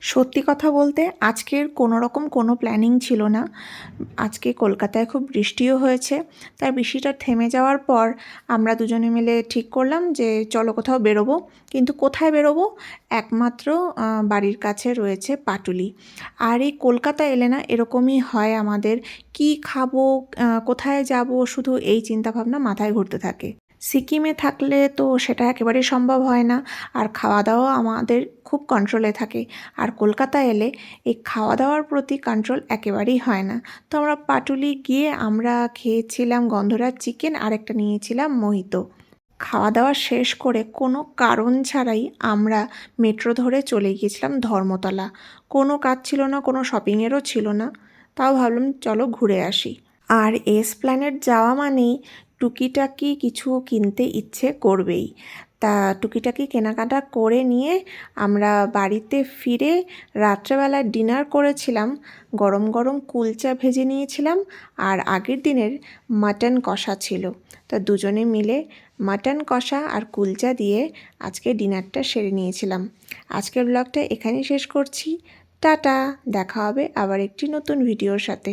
সত্যি কথা বলতে আজকের কোনো রকম কোনো প্ল্যানিং ছিল না। আজকে কলকাতায় খুব বৃষ্টিও হয়েছে, তাই বৃষ্টিটা থেমে যাওয়ার পর আমরা দুজনে মিলে ঠিক করলাম যে চলো কোথাও বেরোবো। কিন্তু কোথায় বেরোবো? একমাত্র বাড়ির কাছে রয়েছে পাটুলি। আর এই কলকাতা এলে না এরকমই হয় আমাদের। কি খাব কোথায় যাব? শুধু এই চিন্তাভাবনা মাথায় ঘুরতে থাকে। সিকিমে থাকলে তো সেটা একেবারেই সম্ভব হয় না। আর খাওয়া দাওয়া আমাদের খুব কন্ট্রোলে থাকে। আর কলকাতা এলে এই খাওয়া দাওয়ার প্রতি কন্ট্রোল একেবারেই হয় না। তো আমরা পাটুলি গিয়ে আমরা খেয়েছিলাম গন্ধরাজ চিকেন আর একটা নিয়েছিলাম মোহিত। খাওয়া দাওয়া শেষ করে কোনো কারণ ছাড়াই আমরা মেট্রো ধরে চলে গিয়েছিলাম ধর্মতলা। কোনো কাজ ছিল না, কোনো শপিংয়েরও ছিল না। তাও ভাবলাম চলো ঘুরে আসি। আর এস প্ল্যানেট যাওয়া মানেই টুকিটাকি কিছু কিনতে ইচ্ছে করবেই। তা টুকিটাকি কেনাকাটা করে নিয়ে আমরা বাড়িতে ফিরে রাত্রেবেলা ডিনার করেছিলাম, গরম গরম কুলচা ভেজে নিয়েছিলাম আর আগের দিনের মাটন কষা ছিল। তা দুজনে মিলে মাটন কষা আর কুলচা দিয়ে আজকে ডিনারটা সেরে নিয়েছিলাম। আজকের ব্লগটা এখানেই শেষ করছি। টাটা, দেখা হবে আবার একটি নতুন ভিডিওর সাথে।